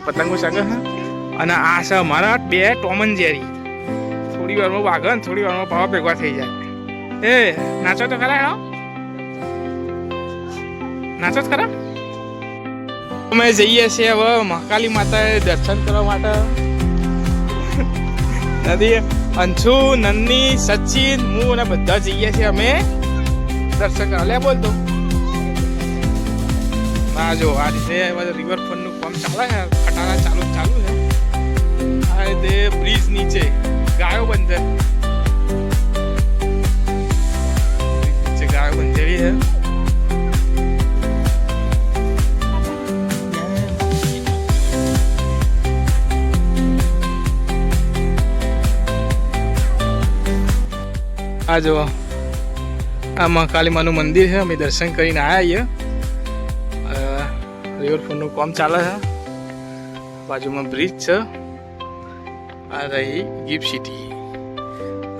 પતંગો ચગે હા અને આ છે અમારા બે ટોમન જેરી થોડી વારમાં વાગે ને થોડી વારમાં પાવા ભેગા થઈ જાય. એ, નાચો તો ખરા નાચો જ ખરા. અમે જઈએ છીએ હવે મહાકાલી માતાએ દર્શન કરવા માટે. નદી અંશુ નંદની સચિન હું અને બધા જઈએ છીએ અમે દર્શન કરવા. લે બોલ તો. આ જો, આ રીતે નું કામ ચાલે છે, ખટારા ચાલુ ચાલુ છે. આ રીતે બ્રિજ નીચે, ગાયો બંધ નીચે ગાયો બંધેલી છે. આ જો આ મહાકાળી માનું મંદિર છે, અમે દર્શન કરીને આવ્યા છીએ. રિવરફ્રન્ટનું કામ ચાલે છે. બાજુમાં બ્રિજ છે. આ રહી ગિફ્ટ સિટી.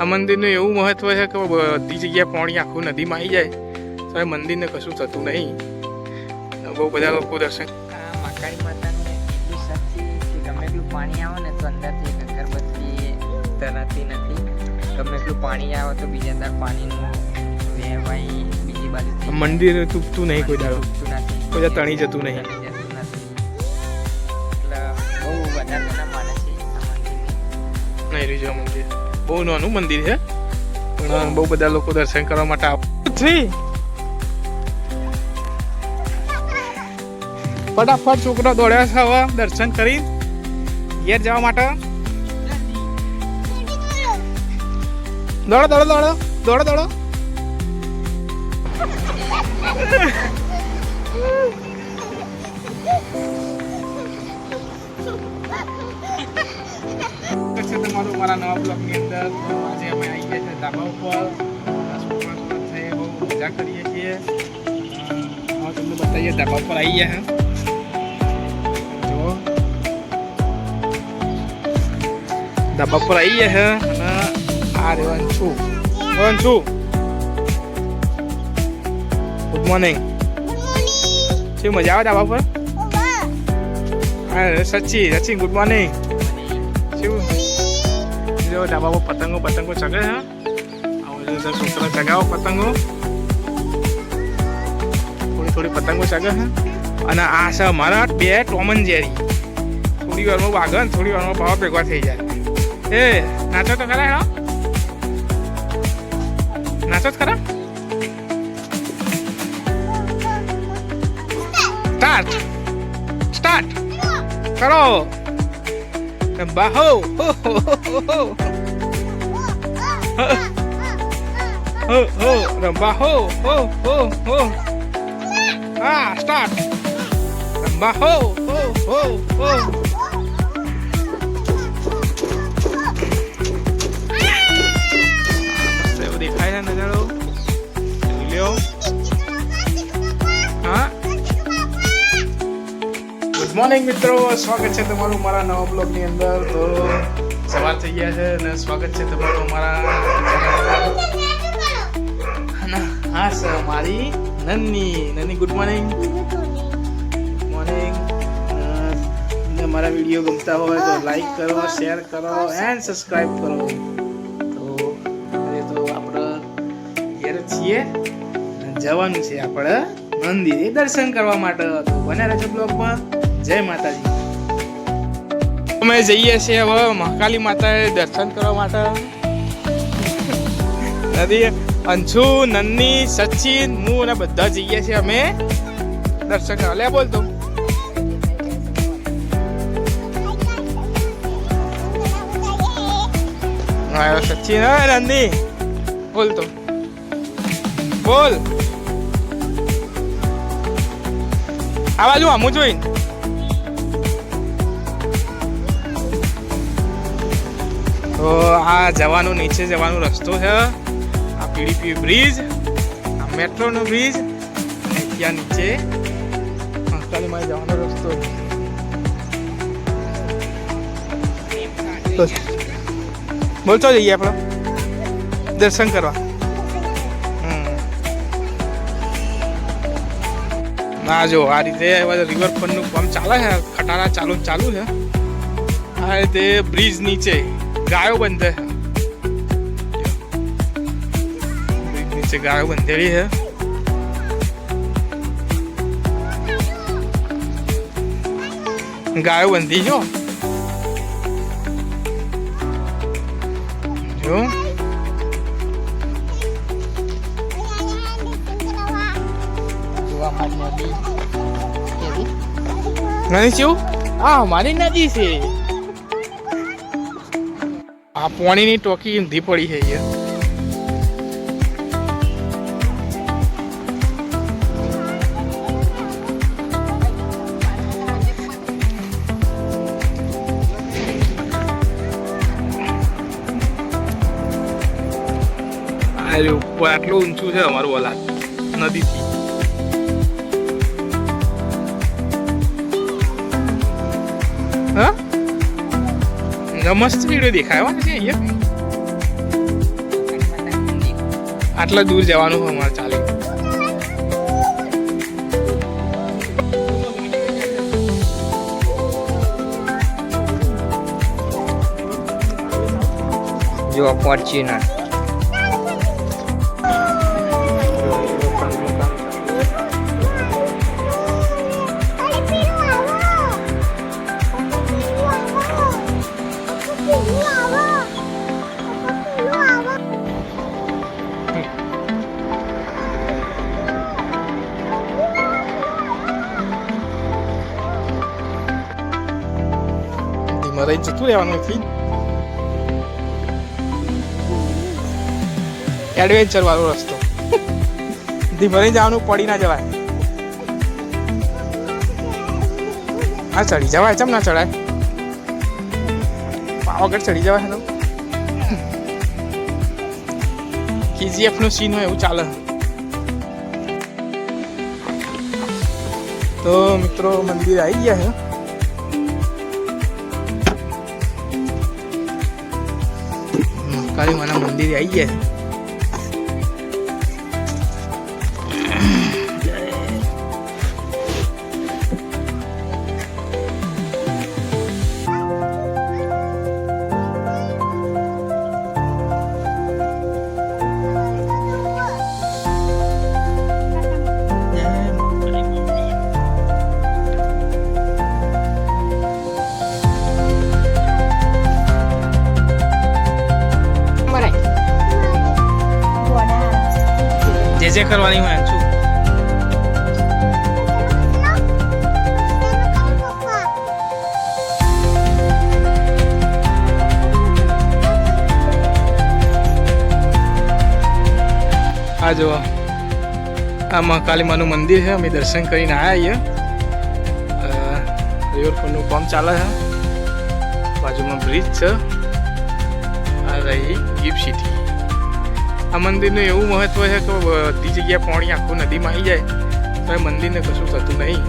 આ મંદિરનું એવું મહત્વ છે કે બધી જગ્યાએ પાણી આખું નદીમાં આવી જાય. તો એ મંદિરને કશું થતું નહીં. બહુ બધા લોકો દર્શન મકાઈ માતાનું એટલું સાચી કે ગમે એટલું પાણી આવે ને તો અંદરથી એક અગરબત્તી તરાતી નથી. ગમે એટલું પાણી આવે તો બીજા અંદર પાણીનું વહેવાય બીજી બાજુ મંદિર તૂટતું નહીં કોઈ દાડો. કોઈ તણી જતું નહીં. આ મંદિર. બહુ નાનું મંદિર છે. પણ બહુ બધા લોકો દર્શન કરવા માટે આવ ફટાફટ છોકરા દોડ્યા છે હવે દર્શન કરી. ઘેર જવા માટે. દોડો દોડો દોડો. દોડો દોડો. છે તમારું મારા નવા બ્લોગની અંદર. આજે અમે આવી ગયા છે ધાબા ઉપર. છે બહુ મજા કરીએ છીએ. હવે તમને બતાવીએ ધાબા ઉપર આવી ગયા છે જો ધાબા ઉપર આવી ગયા છે અને આ રેવાન છું રેવાન છું ગુડ મોર્નિંગ શું મજા આવે ધાબા પર હા સચી સચી ગુડ મોર્નિંગ જો પર પતંગો પતંગો ચગે છે. આવો જો છોકરા ચગાવો પતંગો. થોડી થોડી પતંગો ચગે છે. અને આ છે અમારા બે ટોમન જેરી. થોડી વારમાં વાગે થોડી વારમાં પાવા ભેગા થઈ જાય. એ, નાચો તો ખરા હેડો. નાચો તો ખરા. સ્ટાર્ટ. સ્ટાર્ટ. કરો. બાહો હો હો હો હો હો હો રંબા હો હો હો હો હા સ્ટાર્ટ રંબા હો હો હો હો મસ્ત એવું દેખાય છે નજારો જોઈ લ્યો ગુડ મોર્નિંગ મિત્રો. સ્વાગત છે તમારું મારા નવા બ્લોગની અંદર. તો સવાર થઈ ગયા છે અને સ્વાગત છે તમારું મારા હા, સર, મારી નન્ની. નન્ની ગુડ મોર્નિંગ મોર્નિંગ તમને મારા વીડિયો ગમતા હોય તો લાઈક કરો શેર કરો એન્ડ સબસ્ક્રાઈબ કરો. તો આજે તો આપણે ઘેર છીએ. જવાનું છે આપણે મંદિરે દર્શન કરવા માટે. તો બને રહેજો બ્લોગમાં. જય માતાજી. અમે જઈએ છીએ હવે મહાકાલી માતાએ દર્શન કરવા માટે. નદી અંશુ નન્ની, સચિન હું અને બધા જઈએ છીએ અમે દર્શન કરવા. લે બોલતો આવ્યો સચિન, હા નંદી બોલતો બોલ. આ બાજુ આમું જોઈને. તો આ જવાનો નીચે જવાનો રસ્તો છે. આ પીડીપી બ્રિજ, આ મેટ્રોનો બ્રિજ, અને ત્યાં નીચે મહાકાલીમાં જવાનો રસ્તો બોલતો જઈએ આપણે. દર્શન કરવા. ના, જો, આ રીતે રિવરફ્રન્ટનું કામ ચાલે છે. ખટારા ચાલુ ચાલુ છે. આ રીતે બ્રિજ નીચે ગાયો બંધે. નીચે ગાયો બંધેલી છે. ગાયો બંધી જો. નદી કેવી? આ મારી નદી છે. આ પાણીની ટોકી ઊંધી પડી છે અહીંયા આટલું ઊંચું છે અમારું ઓલાદ નદીથી. મસ્ત વીડિયો દેખાયો છે અહીંયા આટલા દૂર જવાનું અમારે ચાલે. જો ફોર્ચ્યુનર જતું રહેવાનું નથી એડવેન્ચર વાળો રસ્તો ધીમા જવાનું પડી ના જવાય હા ચડી જવાય ચમ ના ચડાય પાવાગઢ ચડી જવાય તો કેજીએફનું સીન હોય એવું ચાલે તો મિત્રો મંદિર આવી ગયા છે કાળી માના મંદિરે આવી કરવાની હોય શું આ જો આ મહાકાળી માનું મંદિર છે. અમે દર્શન કરીને આવ્યા અહીંયા રિવરફ્રન્ટનું કામ ચાલે છે. બાજુમાં બ્રિજ છે. આ રહી ગિફ્ટ સિટી. આ મંદિરનું એવું મહત્વ છે કે બધી જગ્યાએ પાણી આખું નદીમાં આવી જાય, તો એ મંદિરને કશું થતું નહીં.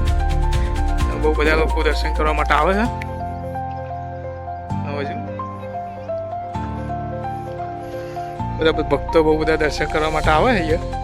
બહુ બધા લોકો દર્શન કરવા માટે આવે છે. બધા ભક્તો બહુ બધા દર્શન કરવા માટે આવે છે અહીંયા.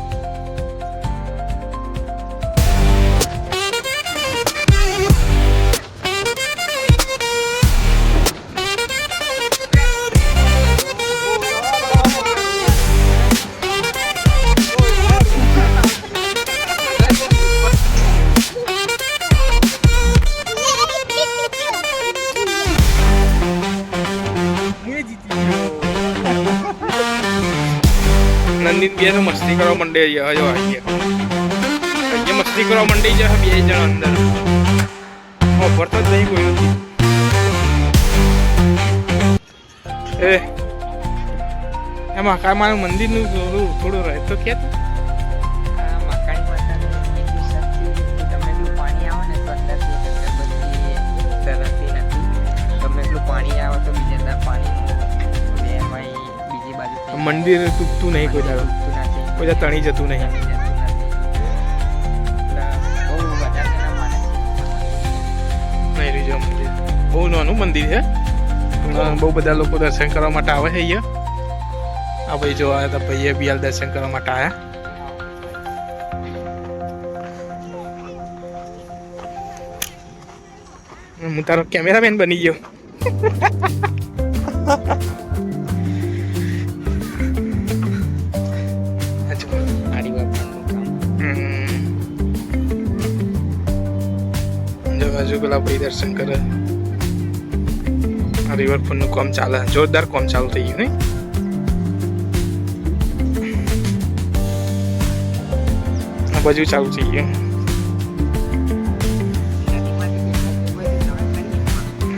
બે મસ્તી કરવા માંડે છે હજો અહીંયા મસ્તી કરવા માંડી છે બે જણ અંદર. ઓફર તો નહીં કોઈ નથી એ, એમાં કામાનું મંદિરનું થોડું થોડું રહે તો મંદિર તૂટતું નહીં કોઈ દાડો. કોઈ તણી જતું નહીં. બહુ નાનું મંદિર છે. બહુ બધા લોકો દર્શન કરવા માટે આવે છે અહીંયા. આ ભાઈ જો આવ્યા હતા ભાઈએ બી હાલ દર્શન કરવા માટે આવ્યા હું તારો કેમેરામેન બની ગયો. જો પેલા ભાઈ દર્શન કરે. આ રિવરફ્રન્ટનું કામ ચાલે. જોરદાર કામ ચાલુ થઈ ગયું, નહીં? બધું બાજુ ચાલુ થઈ ગયું.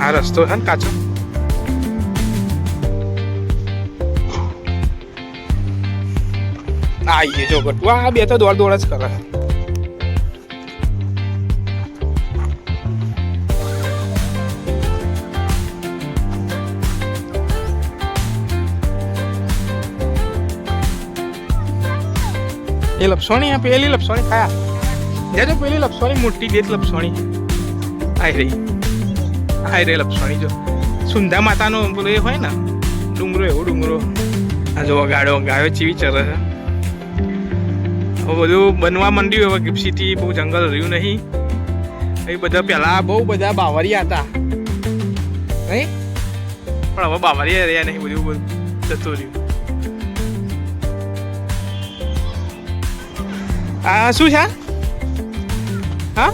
આ રસ્તો છે ને કાચો? આઈએ જો ગટુ આ બે તો દોડ દોડ જ કરે. એ લપસોણી આ લપસોણી? ખાયા. જે જો પેલી લપસોણી, મોટી દેત લપસોણી. આઈ રહી આઈ રે લપસોણી જો. સુંધા માતાનો પેલો એ હોય ને, ડુંગરો એવો ડુંગરો. આ જો ગાડો ગાયો ચીવી ચરે છે. હવે બધું બનવા માંડ્યું હવે ગિફ્ટ બહુ જંગલ રહ્યું નહીં. એ બધા પહેલા બહુ બધા બાવરિયા હતા. નહીં? પણ હવે બાવરિયા રહ્યા નહીં, બધું બધું જતું રહ્યું. આ શું છે હા?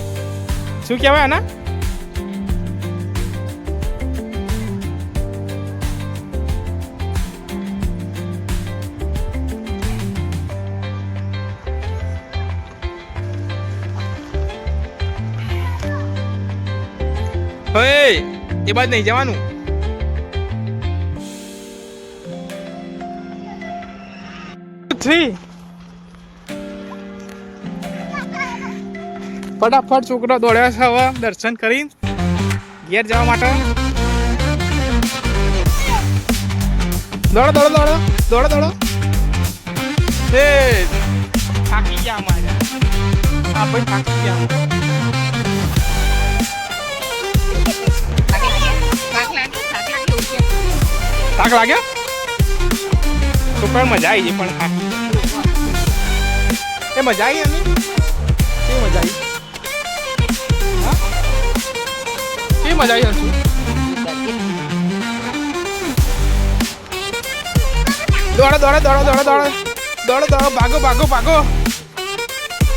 શું કહેવાય આના? ઓય એ બાદ નહીં જવાનું. થ્રી ફટાફટ છોકરા દોડ્યા છે હવે, દર્શન કરી ઘેર જવા માટે. દોડો દોડો દોડો દોડો દોડો. એ થાકી ગયા અમારે. આપણે થાકી ગયા થાક લાગ્યો? તો પણ મજા આવી ગઈ પણ એ મજા આવી એની એ મજા આવી? કેવી મજા આવી હર્ષુ દોડો દોડો દોડો દોડો દોડો. દોડો દોડો, ભાગો ભાગો ભાગો.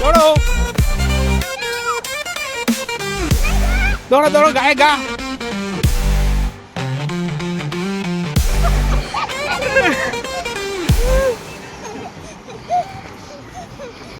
દોડો. દોડો દોડો, ગાય, ગા.